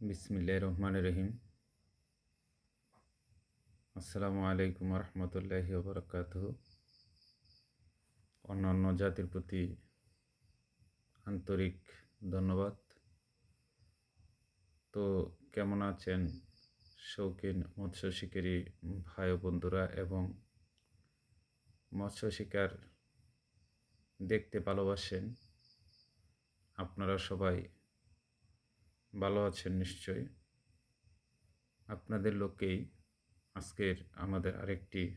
বিসমিল্লাহ রহমান রহিম। আসসালামু আলাইকুম রহমতুল্লাহি বরকাত অন্যান্য জাতির প্রতি আন্তরিক ধন্যবাদ। তো কেমন আছেন শৌখিন মৎস্য শিকারী ভাই বন্ধুরা এবং মৎস্য শিকার দেখতে ভালোবাসেন আপনারা সবাই ভালো আছেন নিশ্চয়ই। আপনাদের লোকেই আজকের আমাদের আরেকটি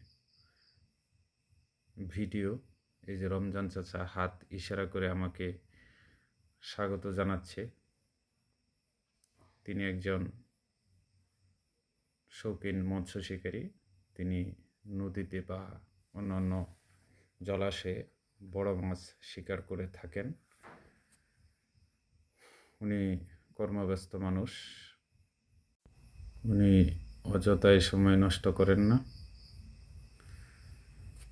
ভিডিও, এই যে রমজান চাচা হাত ইশারা করে আমাকে স্বাগত জানাচ্ছে। তিনি একজন শৌখিন মৎস্য শিকারী। তিনি নদীতে বা অন্যান্য জলাশয়ে বড় মাছ শিকার করে থাকেন। উনি কর্মব্যস্ত মানুষ, উনি অযথায় সময় নষ্ট করেন না।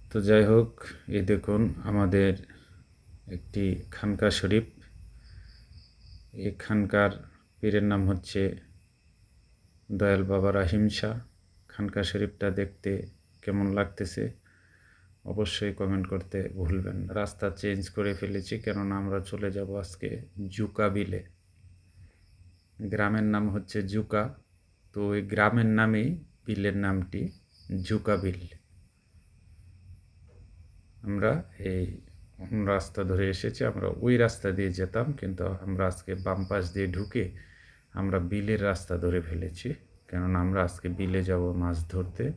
তো যাই হোক, এই দেখুন আমাদের একটি খানকা শরীফ। এই খানকার পীরের নাম হচ্ছে দয়াল বাবা শাহ। খানকা শরীফটা দেখতে কেমন লাগতেছে, অবশ্যই কমেন্ট করতে ভুলবেন রাস্তা চেঞ্জ করে ফেলেছি, কেননা আমরা চলে যাব আজকে জুকা বিলে গ্রামের নাম হচ্ছে জুকা। তো ওই গ্রামের নামেই বিলের নামটি জুকা বিল। আমরা এই অন্য রাস্তা ধরে এসেছি, আমরা ওই রাস্তা দিয়ে যেতাম, কিন্তু আমরা আজকে বাম পাশ দিয়ে ঢুকে আমরা বিলের রাস্তা ধরে ফেলেছি। কেননা আমরা আজকে বিলে যাব মাছ ধরতে।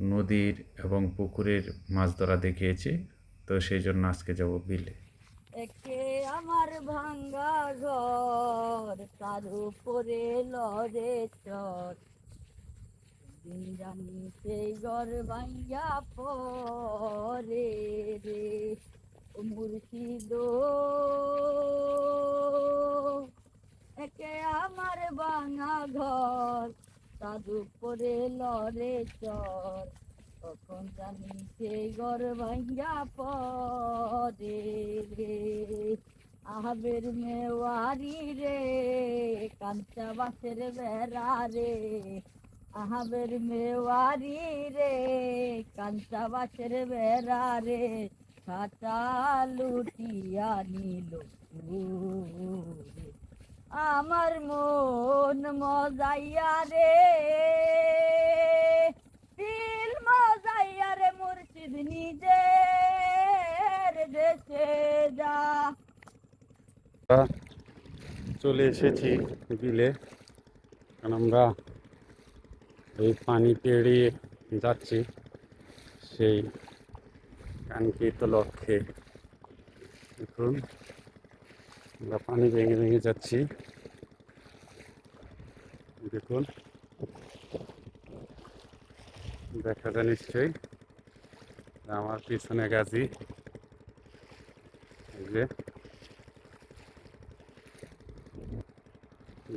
নদীর এবং পুকুরের মাছ ধরা দেখিয়েছি, তো সেই জন্য আজকে যাব বিলে। আমার ভাঙ্গা ঘর, তার উপরে লড়ে চর। জানি সেই ঘর ভাঙ্গা পরে রে মুর্শিদ। একে আমার ভাঙা ঘর, তার উপরে লড়ে চর। কখন জানি সেই ঘর ভাঙ্গা পরে রে। আহাবের মেওয়ারি রে কাঞ্চা বাসের বেড়া রে। আহাবের মেওয়ারি রে কাঞ্চা বাসের বেড়া রে। খাটা লুটিয়া নিল আমার মন মজাইয়া রে, দিল মজাইয়া রে মুর্শিদ নিজের দেশে যা। চলে এসেছি বিলে। কারণ আমরা এই পানি পেরিয়ে যাচ্ছি সেই কাঙ্ক্ষিত লক্ষ্যে। দেখুন আমরা পানি ভেঙে ভেঙে যাচ্ছি। দেখুন। দেখা যায় নিশ্চয়ই আমার পিছনে গাছি যে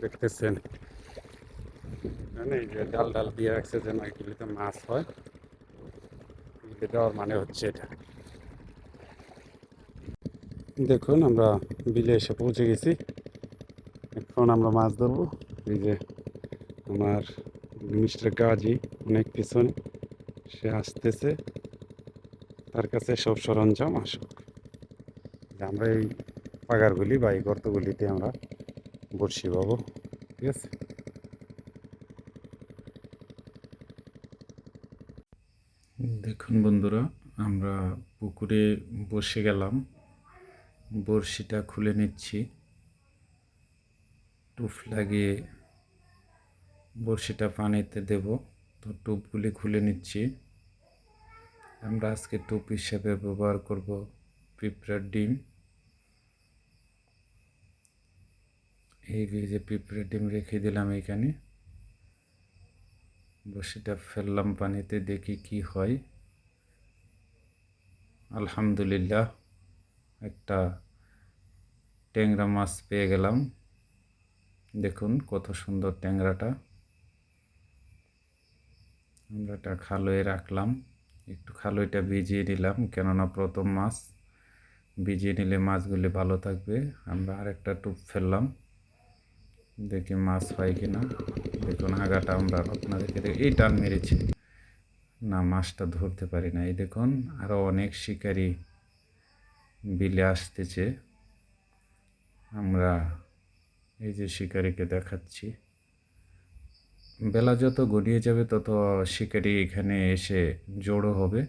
দেখতেছেন। এই যে ডাল ডাল দিয়ে রাখছে যেন এগুলিতে মাছ হয়। দেওয়ার মানে হচ্ছে এটা। দেখুন, আমরা বিলে এসে পৌঁছে গেছি। এখন আমরা মাছ ধরবো। এই যে আমার মিস্টার গাজী, অনেক পিছনে। সে আসতেছে। তার কাছে সব সরঞ্জাম আসুক। আমরা এই পাগারগুলি বা এই গর্তগুলিতে আমরা বড়শি পাবো ঠিক আছে দেখুন বন্ধুরা আমরা পুকুরে বসে গেলাম। বড়শিটা খুলে নিচ্ছি। টুপ লাগিয়ে বড়শিটা পানিতে দেব। তো টুপগুলি খুলে নিচ্ছি। আমরা আজকে টুপ হিসেবে ব্যবহার করব পিঁপড়ার ডিম। এই যে পিঁপড়ার ডিম রেখে দিলাম এখানে বসিটা ফেললাম পানিতে, দেখি কি হয়। আলহামদুলিল্লাহ, একটা ট্যাংরা মাছ পেয়ে গেলাম। দেখুন কত সুন্দর ট্যাংরাটা। আমরা এটা খালোয় রাখলাম। একটু খালোইটা ভিজিয়ে নিলাম, কেননা প্রথম মাছ। ভিজিয়ে নিলে মাছগুলি ভালো থাকবে। আমরা আরেকটা টুপ ফেললাম। দেখি মাছ হয় কি না। দেখুন, আগাটা আমরা আপনাদেরকে দেখ- এই টান মেরেছি। না, মাছটা ধরতে পারি না। এই দেখুন আরও অনেক শিকারি বিলে আসতেছে। আমরা এই যে শিকারিকে দেখাচ্ছি। বেলা যত গড়িয়ে যাবে, তত শিকারি এখানে এসে জড়ো হবে।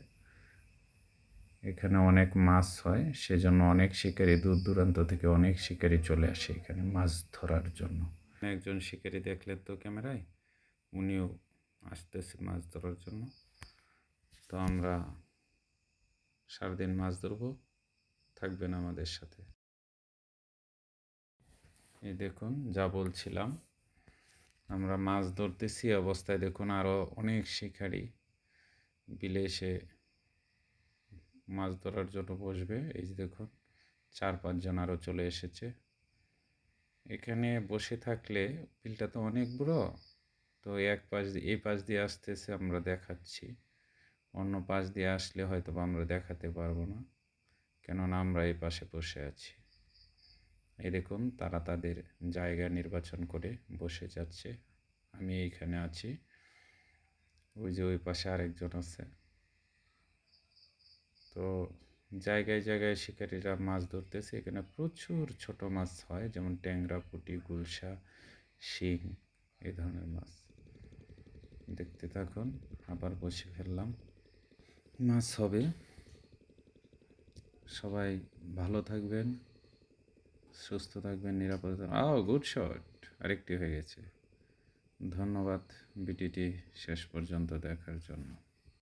এখানে অনেক মাছ হয়, সেজন্য অনেক শিকারি দূর দূরান্ত থেকে অনেক শিকারি চলে আসে এখানে মাছ ধরার জন্য। একজন শিকারি দেখলেন তো ক্যামেরায়, উনিও আসতেছে মাছ ধরার জন্য। তো আমরা সারাদিন মাছ ধরবো, থাকবেন আমাদের সাথে। এই দেখুন, যা বলছিলাম, আমরা মাছ ধরতেছি অবস্থায়। দেখুন আরও অনেক শিকারি বিলে এসে মাছ ধরার জন্য বসবে। এই যে দেখুন, চার পাঁচজন আরও চলে এসেছে। এখানে বসে থাকলে বিলটা তো অনেক বড়। তো এক পাশ দিয়ে এই পাশ দিয়ে আসতেছে আমরা দেখাচ্ছি। অন্য পাশ দিয়ে আসলে হয়তো আমরা দেখাতে পারব না। কেননা আমরা এই পাশে বসে আছি। দেখুন, তারা তাদের জায়গা নির্বাচন করে বসে যাচ্ছে। আমি এইখানে আছি। ওই যে ওই পাশে আরেকজন আছে। তো জায়গায় জায়গায় শিকারীরা মাছ ধরতেছে। এখানে প্রচুর ছোট মাছ হয়, যেমন ট্যাংরা, পুঁটি, গুলশা, শিং, এই ধরনের মাছ। দেখতে থাকুন, আবার বসে ফেললাম। মাছ হবে। সবাই ভালো থাকবেন, সুস্থ থাকবেন, নিরাপদে থাকবেন। আও গুড শট আরেকটি হয়ে গেছে। ধন্যবাদ, ভিডিওটি শেষ পর্যন্ত দেখার জন্য।